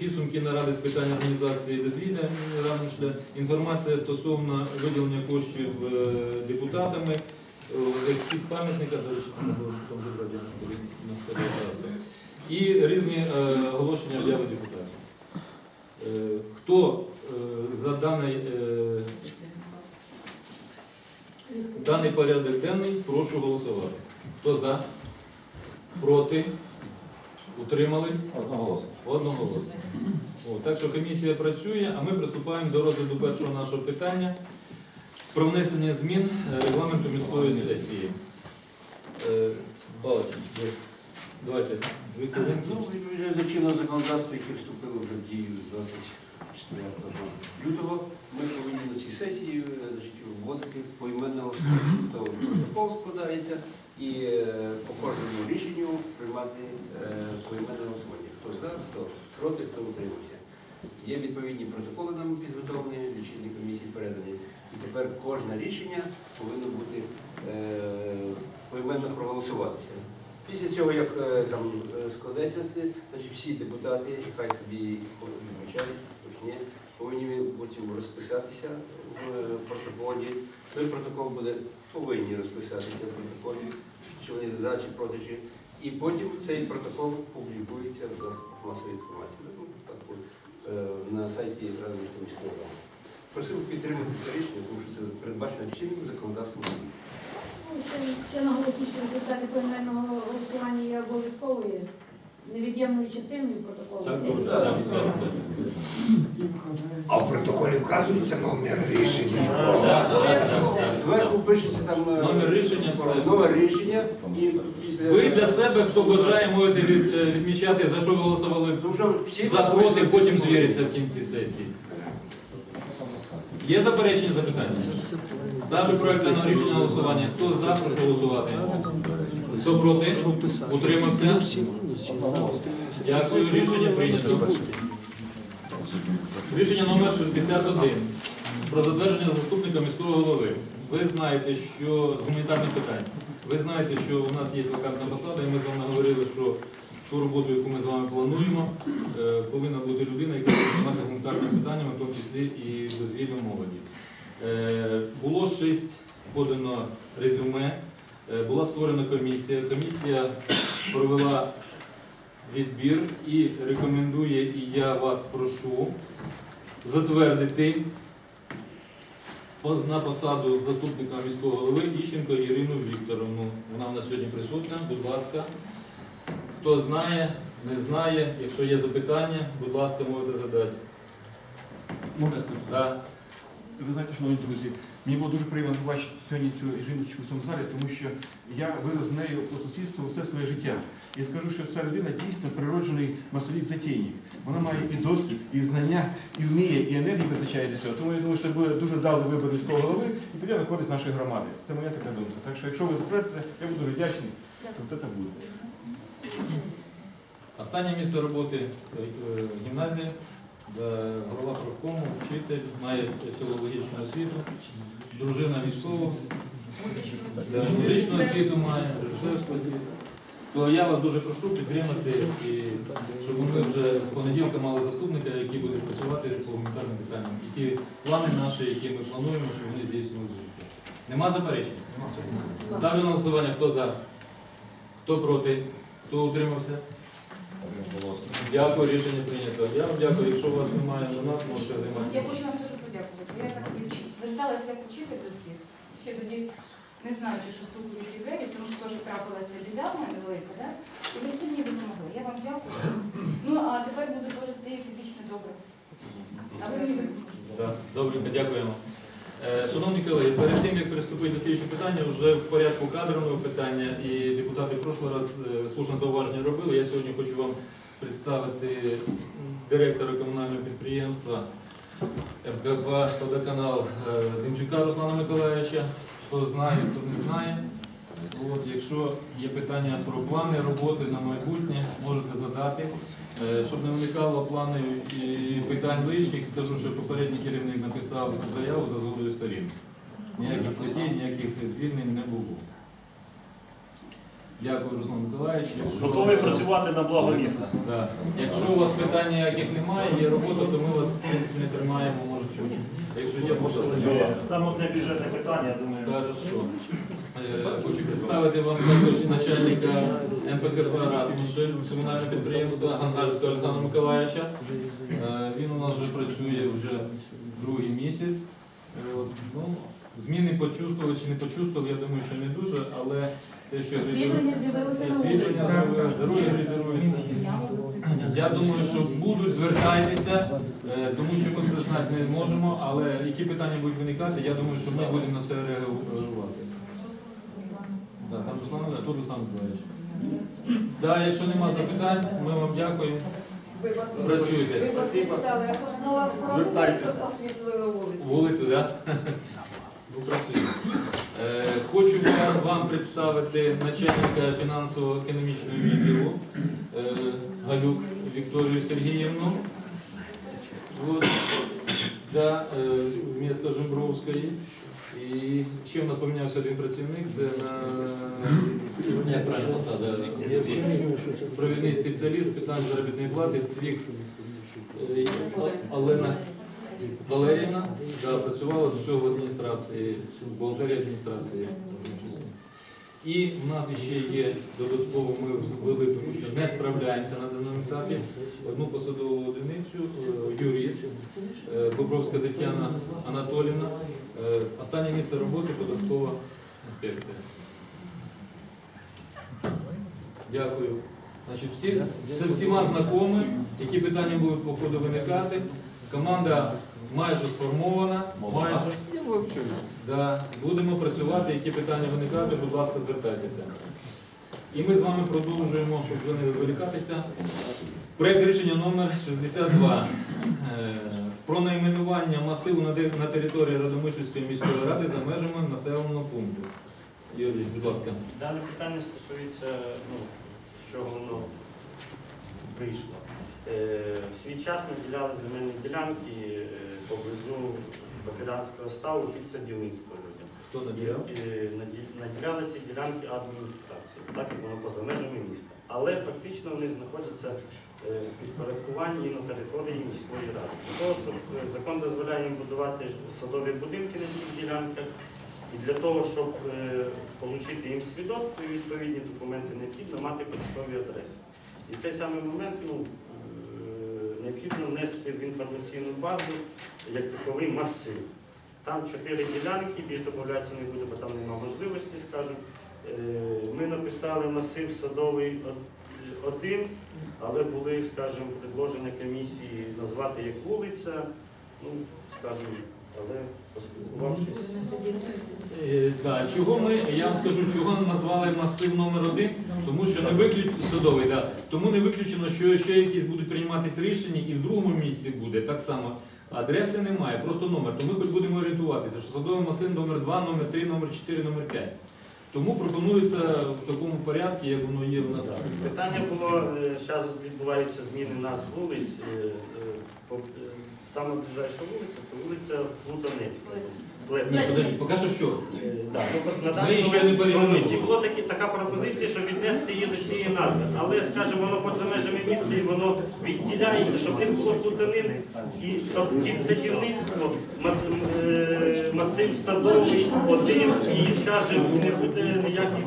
підсумки наради з питань організації дозвілля Рамишля, інформація стосовно виділення коштів е, депутатами, е, екскіз пам'ятника, до речі, там скажу зараз. І різні е, оголошення обяви депутатів. Хто за даний, даний порядок денний, прошу голосувати. Хто за? Проти? Утримались? Одноголосно. Одноголосно. О, так що комісія працює, а ми приступаємо до розгляду першого нашого питання про внесення змін е, регламенту міської сесії. Е, Балачин, ви- давайте, дві хвилинки. Ну, відповідно до чинного законодавства, яке вступило вже в дію з 24 лютого, ми повинні на цій сесії е, вводити поіменне голосування. Тобто протокол складається і е, по кожному рішенню приймати е, поіменне голосування. Хто за, хто проти, хто утримався. Є відповідні протоколи нам підготовлені, лічильні комісії передані. І тепер кожне рішення повинно бути поіменно проголосуватися. Після цього, як там складеться, значить всі депутати, хай собі відмічають, точні, повинні потім розписатися в е, протоколі. Той протокол буде повинні розписатися в протоколі, чи вони за чи проти. Чи... І потім цей протокол публікується в засобах масової інформації. Ну, так, е, на сайті Радницької міської ради. Просив підтримати це рішення, тому що це передбачено чинним законодавством. Ну, Ще, ще наголосую, що результати поіменного голосування є обов'язковою невід'ємною частиною протоколу Так, сесії. добре, так, так, так. А в протоколі вказується номер рішення. Зверху пишеться там е, Номер рішення, все. номер рішення і після Ви для себе, хто бажає, можете від- е, відмічати, за що ви голосували Тому що всі за проти, потім звіриться в кінці сесії. Є заперечення запитання? Ставлю проект на рішення голосування. Хто за, прошу голосувати. Хто проти? Утримався? Дякую, рішення прийнято. Рішення номер 61 про затвердження заступника міського голови. Ви знаєте, що з гуманітарних. Ви знаєте, що у нас є вакантна посада, і ми з вами говорили, що ту роботу, яку ми з вами плануємо, е, повинна бути людина, яка буде займатися гуманітарними питаннями, в тому числі і дозвіллям молоді. Е, Було шість подано резюме, е, була створена комісія. Комісія провела відбір і рекомендує, і я вас прошу затвердити на посаду заступника міського голови Іщенко Ірину Вікторовну. Вона у нас сьогодні присутня. Будь ласка. Хто знає, не знає. Якщо є запитання, будь ласка, можете задати. Можна? Да. Ви знаєте, шановні друзі, мені було дуже приємно побачити сьогодні цю жіночку в цьому залі, тому що я вирос з нею по сусідству все своє життя. І скажу, що ця людина дійсно природжений масовік затейник. Вона має і досвід, і знання, і вміє, і енергії вистачає для цього. Тому я думаю, що це буде дуже вдалий вибір міського голови і піде на користь нашої громади. Це моя така думка. Так що, якщо ви затвердите, я буду дуже вдячний, що це так буде. Останнє місце роботи е, гімназія, де голова профкому, вчитель, має філологічну освіту, дружина військова, музичну освіту має, режисерську освіту. То я вас дуже прошу підтримати, і щоб ми вже з понеділка мали заступника, який буде працювати по гуманітарним питанням. І ті плани наші, які ми плануємо, щоб вони здійснювалися життя. Нема заперечень? Ставлю на голосування, хто за, хто проти, хто утримався. Дякую, рішення прийнято. Я вам дякую. Якщо у вас немає до нас, можете Я хочу вам дуже подякувати. Я так і зверталася як учитель до всіх. Ще тоді, не знаючи, що стукають у двері, тому що теж трапилася біда в мене велика, да? і ви всі мені допомогли. Я вам дякую. Ну, а тепер буду теж сіяти вічно добре. А ви мені допоможете. Добренько, дякуємо. Е, Шановні колеги, перед тим, як приступити до слідчого питання, вже в порядку кадрового питання, і депутати в прошлий раз е, слушне зауваження робили. Я сьогодні хочу вам представити директора комунального підприємства МКП «Водоканал» е, Демчука Руслана Миколаївича. Хто знає, хто не знає. От, якщо є питання про плани роботи на майбутнє, можете задати. Е, Щоб не виникало планів і питань лишніх, скажу, що попередній керівник написав заяву за згодою сторін. Ніяких статей, ніяких звільнень не було. Дякую, Руслан Миколаївич. Якщо- Готовий працювати на благо міста. Да. Якщо у вас питань ніяких немає, є робота, то ми вас в принципі не тримаємо, можете. Якщо є просто Там одне бюджетне питання, я думаю. Хорошо. Е, Хочу представити вам також начальника МПКП «Ратмішель» комунального підприємства Гангальського Олександра Миколаївича. Е, Він у нас вже працює вже другий місяць. Е, Ну, зміни почувствували чи не почувствували, я думаю, що не дуже, але те, що Освітлення з'явилося на освітлення резервуються. Я думаю, що будуть звертайтеся, е, тому що ми все знати не можемо, але які питання будуть виникати, я думаю, що ми будемо на це реагувати. Да, там Руслан, а тут Руслан Миколаївич. Да, якщо нема запитань, ми вам дякуємо. Працюйте. Звертайтеся. Вулицю, так? Ну, працюємо. Хочу вам- представити начальника фінансово-економічного відділу е, Галюк Вікторію Сергіївну. Да, е, місто Жембровської. І нас помінявся один працівник, це на як правильно? Провідний спеціаліст питань заробітної плати, цвік е, Олена Валеріївна да, працювала до цього в адміністрації, в бухгалтерії адміністрації. І в нас ще є додатково, ми ввели, тому що не справляємося на даному етапі. Одну посадову одиницю, е, юрист, е, Бобровська Тетяна Анатолівна. Е, Останнє місце роботи податкова інспекція. Дякую. Значить, всі, з всіма знайомі, які питання будуть по ходу виникати. Команда майже сформована, майже. Да. Будемо працювати, які питання виникати, будь ласка, звертайтеся. І ми з вами продовжуємо, щоб ви не відволікатися. Проєкт рішення номер 62 е, про найменування масиву на території Радомишльської міської ради за межами населеного пункту. Юрій, будь ласка. Дане питання стосується, ну, чого воно вийшло. Е, в свій час наділяли земельні ділянки е, поблизу Бакалянського ставу під садівництво людям. Хто наділяв? Е, Наділяли ці ділянки адміністрації, так як воно поза межами міста. Але фактично вони знаходяться е, в підпорядкуванні на території міської ради. Для того, щоб е, закон дозволяє їм будувати садові будинки на цих ділянках, і для того, щоб отримати їм свідоцтво і відповідні документи, необхідно мати почтові адреси. І в цей самий момент ну, е, необхідно внести в інформаційну базу як таковий масив. Там чотири ділянки, більш домовлятися не буде, бо там немає можливості, скажуть. Е, Ми написали масив садовий од- один, але були, скажімо, предложення комісії назвати як вулиця, ну, скажімо, але поспілкувавшись. Е, да, Чого ми, я вам скажу, чого назвали масив номер один, тому що не виключено судовий, да. тому не виключено, що ще якісь будуть прийматися рішення і в другому місці буде так само. Адреси немає, просто номер. То ми хоч будемо орієнтуватися, що садовий масив номер 2, номер 3, номер 4, номер 5. Тому пропонується в такому порядку, як воно є у нас. Питання було, зараз відбуваються зміни назв вулиць. По- Саме ближайша вулиця це вулиця Плутанецька. Ні, подожди, поки що. Е, да, ну, на даний ще не момент перейменували. комісії була такі, така пропозиція, щоб віднести її до цієї назви. Але, скажімо, воно поза межами міста і воно відділяється, щоб не було плутанин і сад- під садівництво, мас- е, масив садовий, один, і, скажімо, не буде ніяких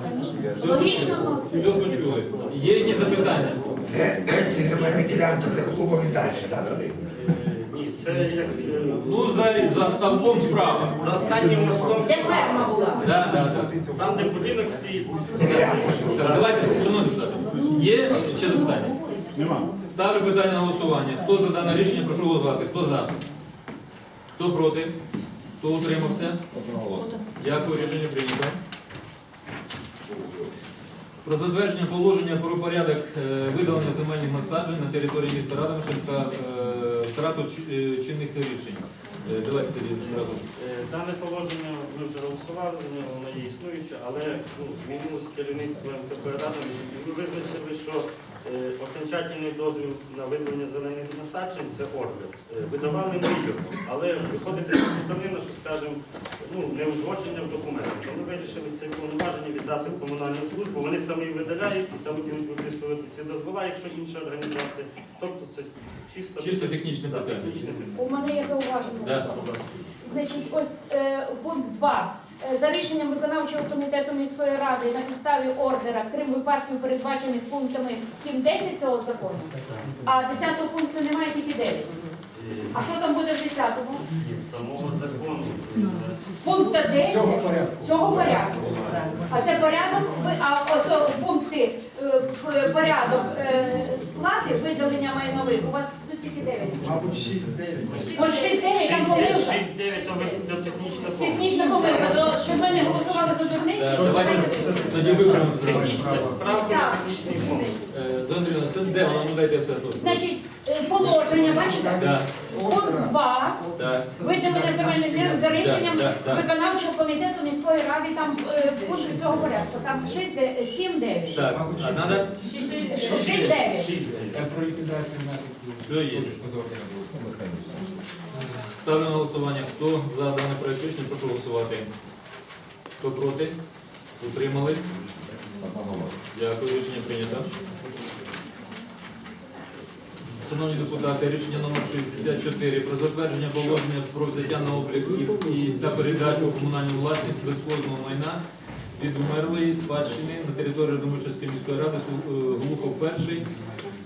Логічно, Все почули. Є якісь запитання? Це ці земельні ділянки за клубом і далі, да, туди? Е, це як е, Ну, за, за ставком справа. за останнім мостом, де ферма була? Да, да, да. там, де будинок стоїть. Так, давайте, шановні депутати, є ще запитання? Нема. Ставлю питання на голосування. Хто за дане рішення, прошу голосувати. Хто за? Хто проти? Хто утримався? Дякую, рішення прийнято. Про затвердження положення про порядок е, видалення земельних насаджень на території міста Радомишль е, втрату е, чинних рішень. Давайте Сергій, зразу. Е, Дане положення ми вже голосували, воно є існуюче, але ну, змінилося керівництво МКП Ради, і ми визначили, що окончательний дозвіл на видалення зелених насаджень це ордер. Е, Видавали ми його, але виходить така ситуація, що, скажімо, ну, не узгодження в документах. То ми вирішили це повноваження віддати в комунальну службу. Вони самі видаляють і самі будуть виписувати ці дозвола, якщо інша організація. Тобто це чисто, Чисто технічне питання. У мене є зауваження. Да. Значить, ось е, пункт 2. Е, За рішенням виконавчого комітету міської ради на підставі ордера, крім випадків, передбачених пунктами 7-10 цього закону, а 10 пункту немає тільки 9. Е, А що там буде в 10-му? Самого закону. Пункта 10 цього порядку. А це порядок, а ось пункти е, порядок е, сплати, видалення майнових, у вас тільки 9. Може 6-9, там помилка. 6-9 то ви- то технічна помилка. Технічна помилка, то щоб ми не голосували за дурниці, Так, то Давайте тоді виправимо зразу. Технічна справка, Так. технічний помилка. Е, Дона Андріївна, це де воно? Ну дайте все тут. Значить, е, положення, бачите? Так, Пункт 2. так. Виділення земельних ділянок за рішенням виконавчого комітету міської ради, там е, пункти цього порядку, там 6, 7, 9. Так, а надо? 6, 9. Про ліквідацію. Все є. Ставлю на голосування. Хто за дане проект рішення, прошу голосувати. Хто проти? Утримались? Дякую, рішення прийнято. Шановні депутати, рішення номер 64 про затвердження положення про взяття на облік і, та передачу у комунальну власність безплатного майна від умерлої спадщини на території Домишевської міської ради Глухов перший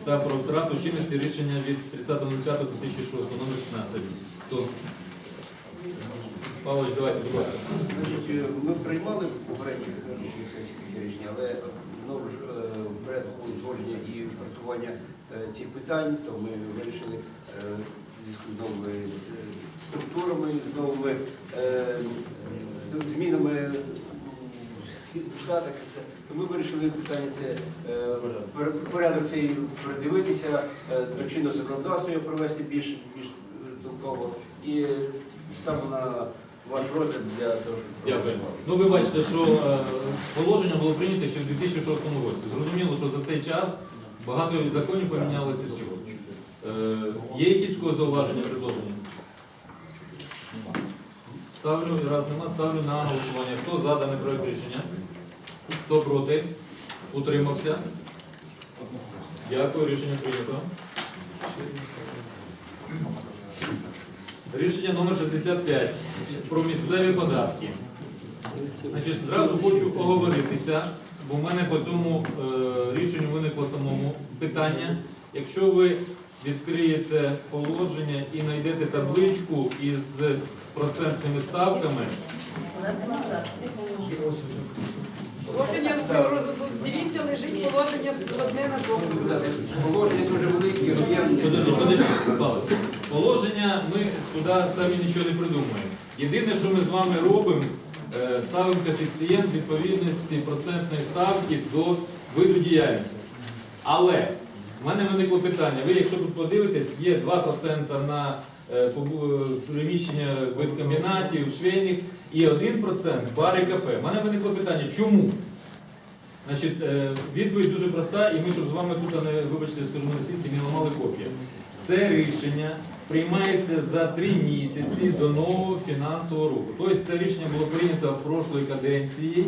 та про втрату чинності рішення від 30.05.2006 номер 15. Хто? Павлович, давайте, будь ласка. Значить, е, ми приймали в такі рішення, але знову ж е, в порядку узгодження і працювання е, цих питань, то ми вирішили е, з новими е, структурами, з новими змінами в штатах, то ми вирішили питання це е, порядок цей передивитися, е, до чинного законодавства його провести більш більш толково і ставимо на ваш розгляд для того, щоб Дякую. Ну, ви бачите, що е, положення було прийнято ще в 2006 році. Зрозуміло, що за цей час багато законів помінялося. Е, є якісь у когось зауваження, предложення? Ставлю, раз нема, ставлю на голосування. Хто за дане проект рішення? Хто проти? Утримався? Дякую, рішення прийнято. Рішення номер 65 про місцеві податки. Значить, зразу хочу оговоритися, бо в мене по цьому е, рішенню виникло самому питання. Якщо ви відкриєте положення і знайдете табличку із процентними ставками, Положення дивіться, лежить положення одне на другому. Положення дуже великі, Павло. Положення ми сюди самі нічого не придумаємо. Єдине, що ми з вами робимо, е, ставимо коефіцієнт відповідності процентної ставки до виду діяльності. Але в мене виникло питання. Ви, якщо тут подивитесь, є 2% на приміщення биткомбінатів, швейних і 1% бари кафе. У мене виникло питання, чому? Значить, е, відповідь дуже проста, і ми, щоб з вами тут, не, вибачте, скажімо російські, не ламали копії. Це рішення приймається за три місяці до нового фінансового року. Тобто це рішення було прийнято в прошлої каденції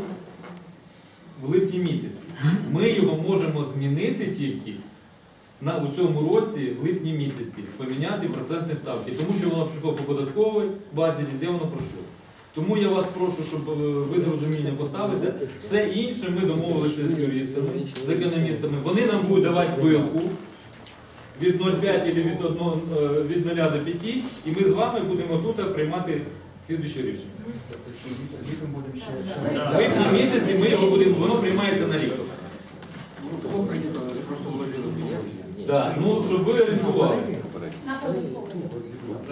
в липні місяці. Ми його можемо змінити тільки на, у цьому році, в липні місяці, поміняти процентні ставки, тому що воно пройшло по податковій базі, везде воно пройшло. Тому я вас прошу, щоб е, ви з розумінням поставилися. Все інше ми домовилися з юристами, з економістами. Вони нам будуть давати вилку від 0,5 або від, 1, е, від 0 до 5, і ми з вами будемо тут приймати слідуюче рішення. В липні місяці ми його будемо, воно приймається на рік. Ну, того прийнято, але просто вложили. Да, ну, щоб ви орієнтувалися.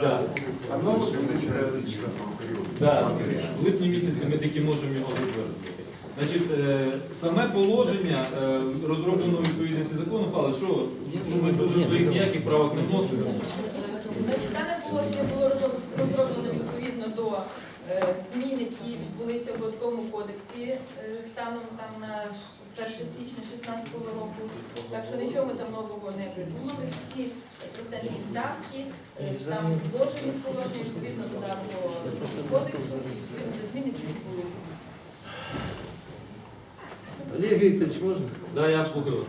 Да. Да. В липні місяці ми таки можемо його затвердити. Значить, е, саме положення е, розроблено відповідності закону, але що, ми дуже своїх ніяких правок не вносимо. Значить, дане положення було розроб- розроблено відповідно до е, змін, які відбулися в податковому кодексі станом там на 1 січня 2016 року. Так що нічого ми там нового не придумали. Всі присельні ставки, е, там вложені в положення відповідно до даного кодексу і відповідно до змін, які відбулися. Олег Вікторович, можна? Да, я слухаю.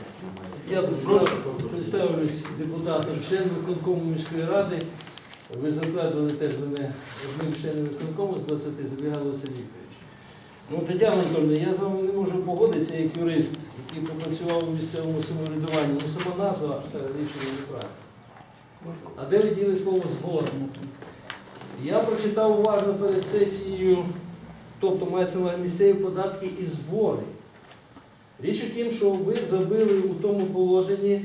Я представ- представлюсь депутатом, член виконкому міської ради. Ви затвердили теж мене одним членом виконкому з 20 Забігало Василь Вікторович. Ну, Тетяна Анатольовна, я з вами не можу погодитися як юрист, який попрацював у місцевому самоврядуванні. Ну, сама назва рішення неправильна. А де ви діли слово збор? Я прочитав уважно перед сесією, тобто мається на місцеві податки і збори. Річ у тім, що ви забили у тому положенні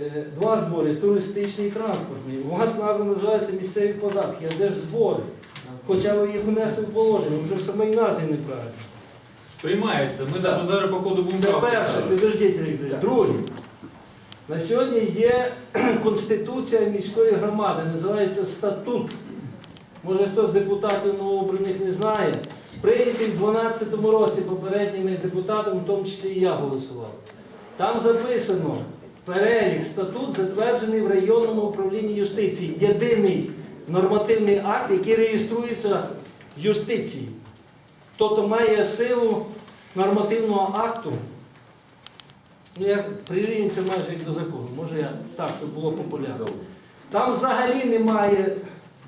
е, два збори туристичний і транспортний. У вас назва називається місцеві податки, а де ж збори? Хоча ви їх внесли в положення, вже в самій назві неправильно. Приймається. Ми навіть зараз по ходу будемо Це перше, підождіть. Друге. На сьогодні є Конституція міської громади, називається статут. Може хтось з депутатів новообраних не знає. Прийнятий в 2012 році попередніми депутатами, в тому числі і я голосував. Там записано перелік статут, затверджений в районному управлінні юстиції. Єдиний нормативний акт, який реєструється в юстиції. Тобто має силу нормативного акту. Ну, як прирівнюється майже як до закону. Може я так, щоб було популярно. Там взагалі немає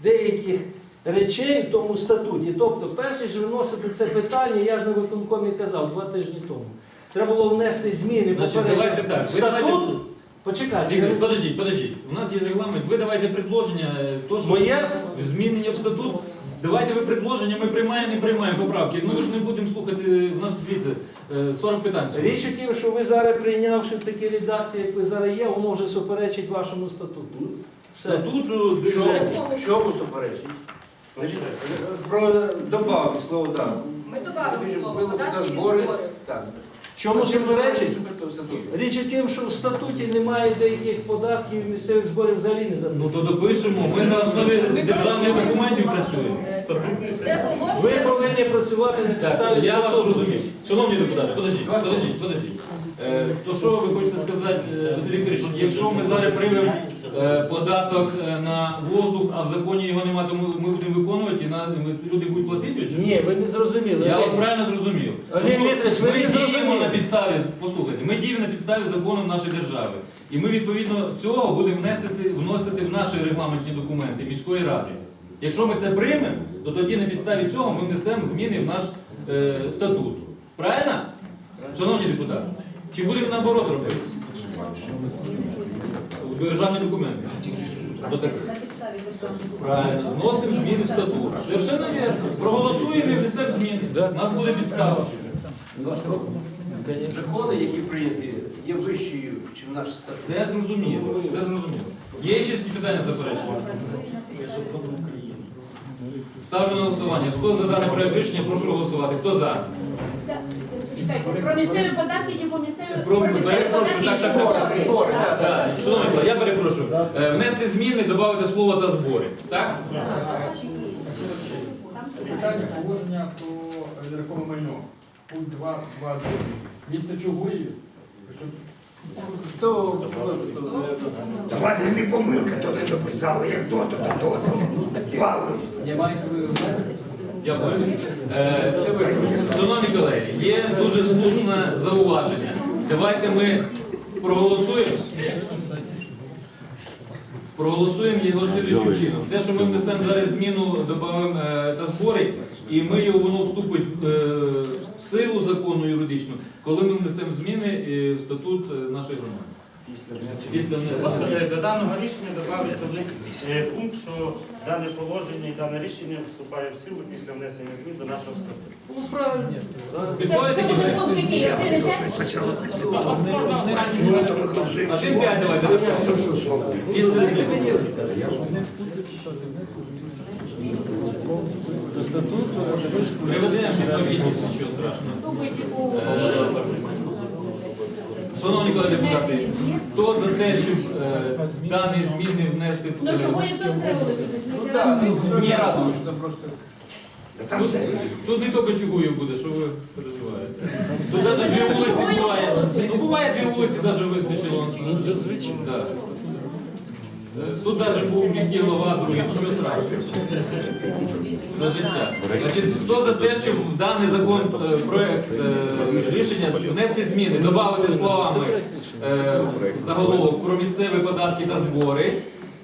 деяких речей в тому статуті. Тобто, перший ж виносити це питання, я ж на виконкомі казав два тижні тому. Треба було внести зміни Значить, давайте так. в Ви давайте- статут. Почекайте. Вікторович, подождіть, подождіть. У нас є регламент. Ви давайте предложення, е, то, що Моє змінення в статут. Давайте ви предложення, ми приймаємо, не приймаємо поправки. Ну ви ж не будемо слухати, у нас дивіться, е, 40 питань. всього. Річ у тім, що ви зараз прийнявши в такій редакції, як ви зараз є, воно вже суперечить вашому статуту. Все. Статуту, В що- чому? В чому суперечить? Про добавив слово так. Ми додали слово податки і збори. Так. Чому суперечить? Статут. Річ у тім, що в статуті немає деяких податків і місцевих зборів взагалі не Ну записано. то допишемо. Ми на основі державних документів працюємо. Це Ви повинні працювати на Так, підставі я вас статуту. розумію. Шановні депутати, подождіть, подождіть, подождіть. Е, То що ви хочете сказати, е, Василь Вікторович, якщо ми зараз приймемо податок е, на воздух, а в законі його немає, то ми, будемо виконувати і на, люди будуть платити? чи? Ні, ви не зрозуміли. Я вас правильно зрозумів. Олег Тому Вікторович, ви ми не діємо зрозуміли. на підставі, послухайте, ми діємо на підставі закону нашої держави. І ми відповідно цього будемо вносити, вносити в наші регламентні документи міської ради. Якщо ми це приймемо, то тоді на підставі цього ми внесемо зміни в наш е, статут. Правильно? Шановні депутати? Чи будемо наоборот робити? Державні документи. Правильно, зносимо зміни в статут. Совершенно вірно. Проголосуємо і внесемо зміни. У нас буде підстава. Закони, які прийняті, є вищою, ніж наш статут. Все зрозуміло, все зрозуміло. Є ще питання заперечення? Ставлю на голосування. Хто за дане проект рішення, прошу голосувати. Хто за? Про місцеві податки чи по місцеві Про- про місцеві перепрошую, податки так, чи так, збори? так, збори, так, Так, шановні колеги, я перепрошую. Е, Внести зміни, додати слово та збори. Так? Питання положення про нерухоме майно. Пункт 2, 2, 1. Місто Чугуїв. Хто Та вас же не помилка, то не дописали, як то, то, то, то. Дякую. Е, Шановні колеги, є дуже слушне зауваження. Давайте ми проголосуємо. Проголосуємо його слідчим чином. Те, що ми внесемо зараз зміну, додамо е, та збори, і ми його воно вступить е, в силу закону юридичну, коли ми внесемо зміни е, в статут е, нашої громади. Е, До даного рішення додався пункт, що дане положення і дане рішення вступає в силу після внесення змін до нашого статуту. Правильно. До статуту Приведемо відповідність, нічого страшного. Думайте, у- Е, Шановні колеги депутати, хто за те, щоб е, дані зміни внести в Ну чого їх не треба? Ну так, ну Ні. не радую, що просто. Там є. Тут не тільки Чугуїв буде, що ви переживаєте. Тут навіть дві вулиці буває. Ну буває дві вулиці навіть вискочило. Да. Е, Тут навіть був міський голова, другий, нічого страшного. За життя. Значить, хто за те, щоб в даний закон е, проект е, рішення внести зміни, додати словами е, заголовок про місцеві податки та збори.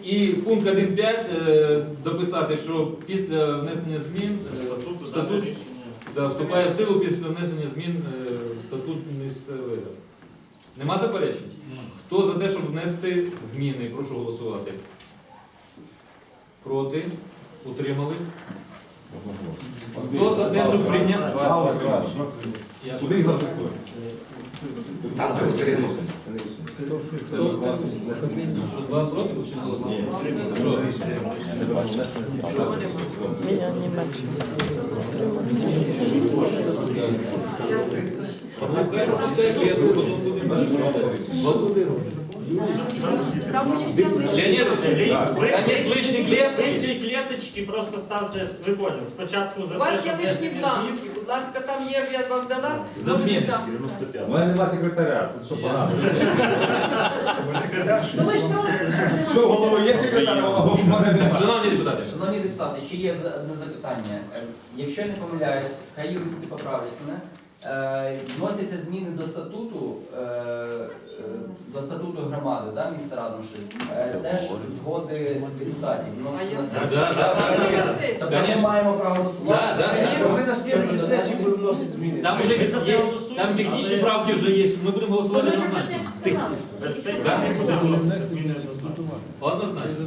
І пункт 1.5 е, дописати, що після внесення змін е, статут да, вступає в силу після внесення змін е, в статут місцевої ради. Нема заперечень? Хто за те, щоб внести зміни? Прошу голосувати. Проти? Утримались? Хто за те, щоб прийняти? Я- Там де утримали. Хто? Що, два проти чи не голосує? Що? Слухай, пускай, я думаю, потім будемо. Там є Ще ні? Там є лишні Ви клетки. ці клеточки просто ставте, ви поняли, спочатку за У вас те, є щоб лишні внесення бланки. Будь ласка, там є, я вам дала. За зміни. Там. У мене нема секретаря, це що погано. Ну ви ж трохи. Що в є секретар, а в мене Так. Шановні депутати, Шановні депутати, ще є за- одне запитання. Е, Якщо я не помиляюсь, хай юристи поправлять мене. Е, Вносяться зміни до статуту, е, е, до статуту громади, да, міста Радомши, теж згоди депутатів. Так. Тобто ми маємо право голосувати. Да, да, да. Ми на слідчу сесію будемо вносити зміни. там вже є, там технічні правки вже є, ми будемо голосувати однозначно. зміни однозначно. Однозначно.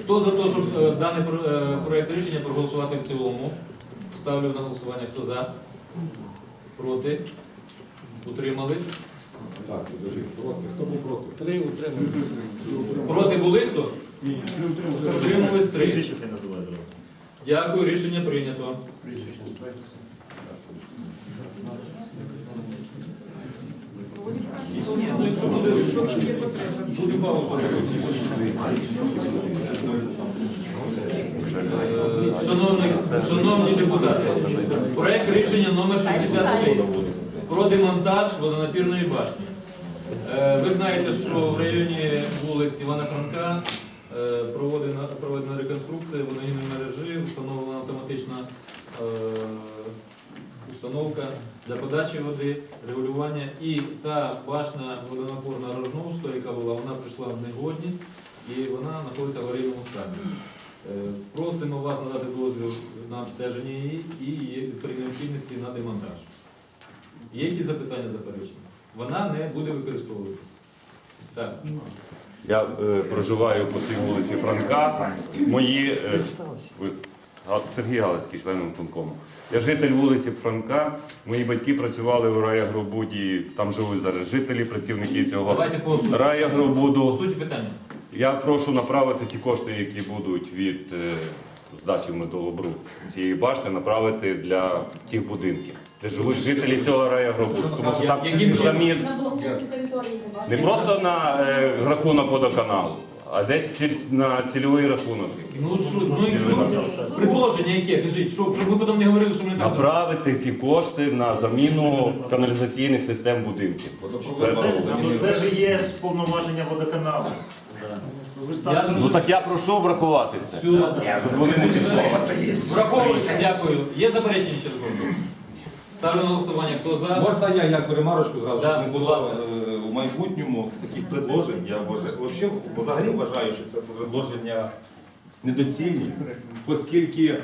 Хто за те, щоб даний про- е, рішення проголосувати в цілому? Ставлю на голосування. Хто за? Проти? Утримались? Так, подожди, проти. Хто був проти? Три утримали. Проти були хто? Ні. Утримались три. Прізвище називає зразу. Дякую, рішення прийнято. Ні, ну якщо буде, буде пауза. Е, Шановні, шановні депутати, проект рішення номер 66 про демонтаж водонапірної башні. Е, Ви знаєте, що в районі вулиць Івана Франка е, проводена, проведена реконструкція водогінної мережі, встановлена автоматична е, установка для подачі води, регулювання. І та башня водонапорна Рожновська, яка була, вона прийшла в негодність і вона знаходиться в аварійному стані. Е, Просимо вас надати дозвіл на обстеження її і при необхідності на демонтаж. Є якісь запитання заперечення? Вона не буде використовуватися. Так. Я е, проживаю по цій вулиці Франка. Мої е, ви- Га- Сергій Галицький, член виконкому. Я житель вулиці Франка. Мої батьки працювали у райагробуді, там живуть зараз жителі, працівники цього Давайте по суті. По суті питання. Я прошу направити ті кошти, які будуть від е, здачі металобру цієї башти, направити для тих будинків, де живуть жителі цього райагробуду. Тому що там Яким самі На блокпосту території не просто на е, рахунок водоканалу, а десь на цільовий рахунок. Ну що, ну, і- ну, предложення яке? Кажіть, щоб, щоб ми потім не говорили, що ми не так зробили. Направити ці кошти на заміну каналізаційних систем будинків. Ну, Це ж є ж повноваження водоканалу. Ви ж самі Ну так я прошу врахувати це. Всю-. Враховується, дякую. Є заперечення ще такого? Ставлю на голосування. Хто за? Можна я як ремарочку зразу, Да, щоб не будь було е, в майбутньому таких предложень. Я вважаю, вообще, взагалі вважаю, що це предложення недоцільні, оскільки е,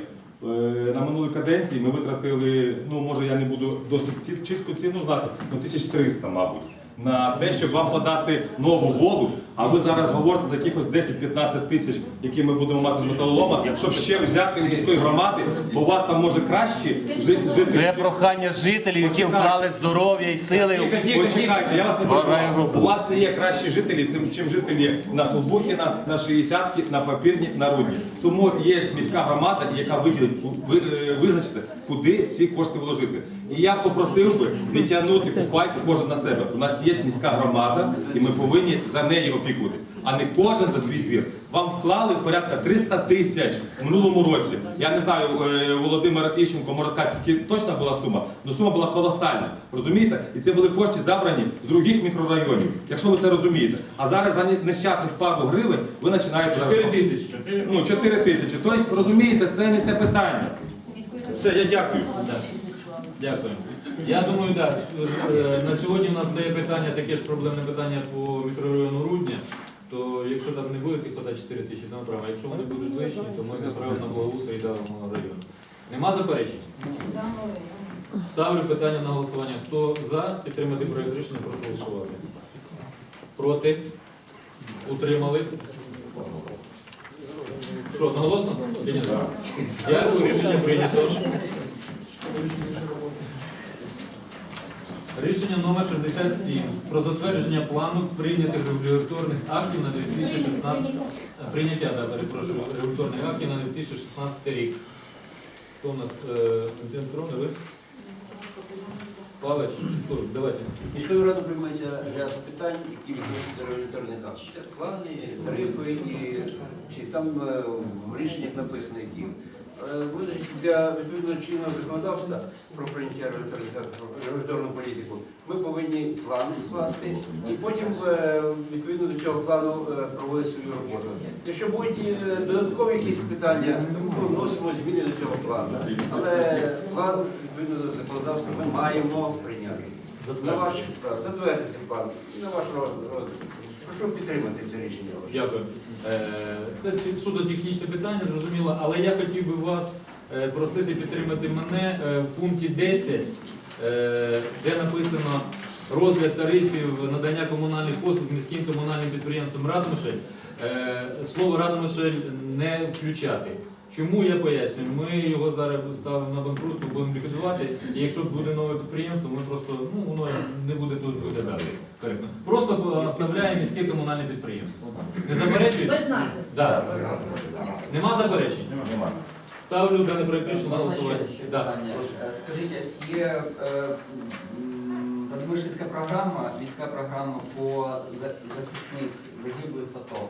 на минулій каденції ми витратили, ну може я не буду досить ці- чітку ціну знати, ну 1300, мабуть. На те, щоб вам подати нову воду, а ви зараз говорите за якихось 10-15 тисяч, які ми будемо мати з металолома, щоб ще взяти у міської громади, бо у вас там може краще жити. жити Це прохання жителів, які вклали здоров'я і сили. Почекайте, я вас не Вважаю У вас не є кращі жителі, тим, чим жителі на Толбухіна, на 60-ки, на Папірні, на Рудні. Тому є міська громада, яка виділить, ви- е, визначиться, куди ці кошти вложити. І я попросив би не тягнути купайку кожен на себе. У нас є міська громада, і ми повинні за неї опікуватися. опікуватись, а не кожен за свій двір. Вам вклали порядка 300 тисяч у минулому році. Я не знаю, е, Володимир Іщенко може сказати, точна була сума, але сума була колосальна. Розумієте? І це були кошти забрані з других мікрорайонів, якщо ви це розумієте. А зараз за нещасних пару гривень ви починаєте 4 тисячі. Ну, 4 тисячі. Тобто, розумієте, це не те питання. Все, я дякую. Дякую. Я думаю, так. е, На сьогодні в нас стає питання, таке ж проблемне питання по мікрорайону Рудня. То якщо там не буде цих питань 4 тисячі, то направо. Якщо вони будуть вищі, то ми направимо на благоустрій даного району. Нема заперечень? Ставлю питання на голосування. Хто за підтримати проєкт рішення, прошу голосувати. Проти? Утримались? Що, одноголосно? Дякую, рішення прийнято. Рішення номер 67 про затвердження плану прийнятих регуляторних актів на 2016 прийняття, да, перепрошую, регуляторних актів на 2016 рік. Хто у нас е, Валентин Петровна, ви? Павлович, Турк, давайте. Міською радою приймається ряд питань, які відносяться регуляторних актів. Плани, тарифи і там е, в рішеннях написано які. Е, Визначити для відповідно чинного законодавства про прийняття регуляторну політику. Ми повинні план скласти і потім е, відповідно до цього плану е, проводити свою роботу. Якщо будуть е, додаткові якісь питання, ми вносимо зміни до цього плану. Але план відповідно до законодавства ми маємо прийняти. На ваш затвердити план і на ваш розвиток. Прошу підтримати це рішення. Дякую. Е, Це суто технічне питання, зрозуміло, але я хотів би вас е, просити підтримати мене е, в пункті 10, е, де написано розгляд тарифів надання комунальних послуг міським комунальним підприємствам Радомишль. Е, Слово Радомишель не включати. Чому я пояснюю? Ми його зараз ставимо на банкрутство, будемо ліквідувати. І якщо буде нове підприємство, ми просто ну воно не буде тут виглядати коректно. Просто оставляємо міське комунальне підприємство. Не заперечуєте? Без назви. Да. Нема заперечень? Нема. Ставлю дане рішення на голосування. Да. Е, Скажіть, а є е, Радомишльська програма, міська програма по захисних загиблих АТО.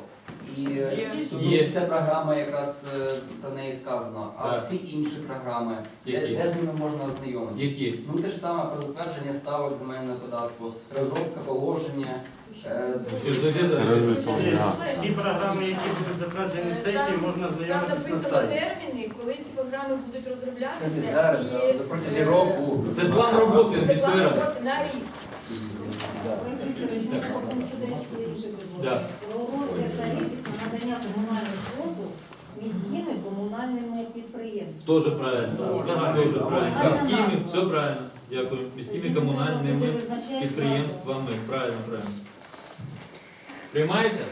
І е, Є. ця програма якраз е, про неї сказано. А Так. всі інші програми, де, Які? де з ними можна ознайомитися? Які? Ну те ж саме про затвердження ставок земельного податку, розробка положення. е, Що ж дойде зараз? Всі програми, які будуть затверджені в сесії, можна Там знайомитися на написано сайті. терміни, коли ці програми будуть розроблятися. І, е, року. Це план роботи Це міської план ради. роботи на рік. Да. Про розгляд тарифів на надання комунальних послуг міськими комунальними підприємствами. Тоже правильно. Дуже правильно. Міськими, все правильно. Дякую. Міськими комунальними підприємствами. Правильно, правильно. Приймається?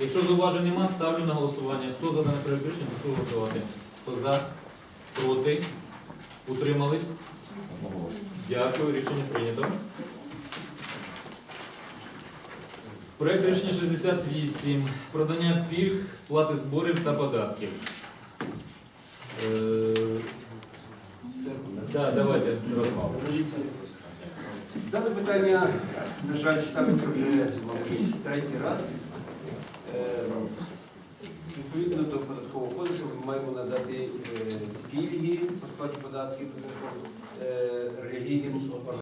Якщо зауважень нема, ставлю на голосування. Хто за дане проект рішення, прошу голосувати. Хто за, проти, утримались? Дякую, рішення прийнято. Проект рішення 68. Продання пільг, сплати зборів та податків. Е, Да, давайте. Ярослав. Дане питання, на жаль, ставиться вже третій раз. Е, Відповідно до податкового кодексу ми маємо надати е, пільги по сплаті податків релігійним релігійним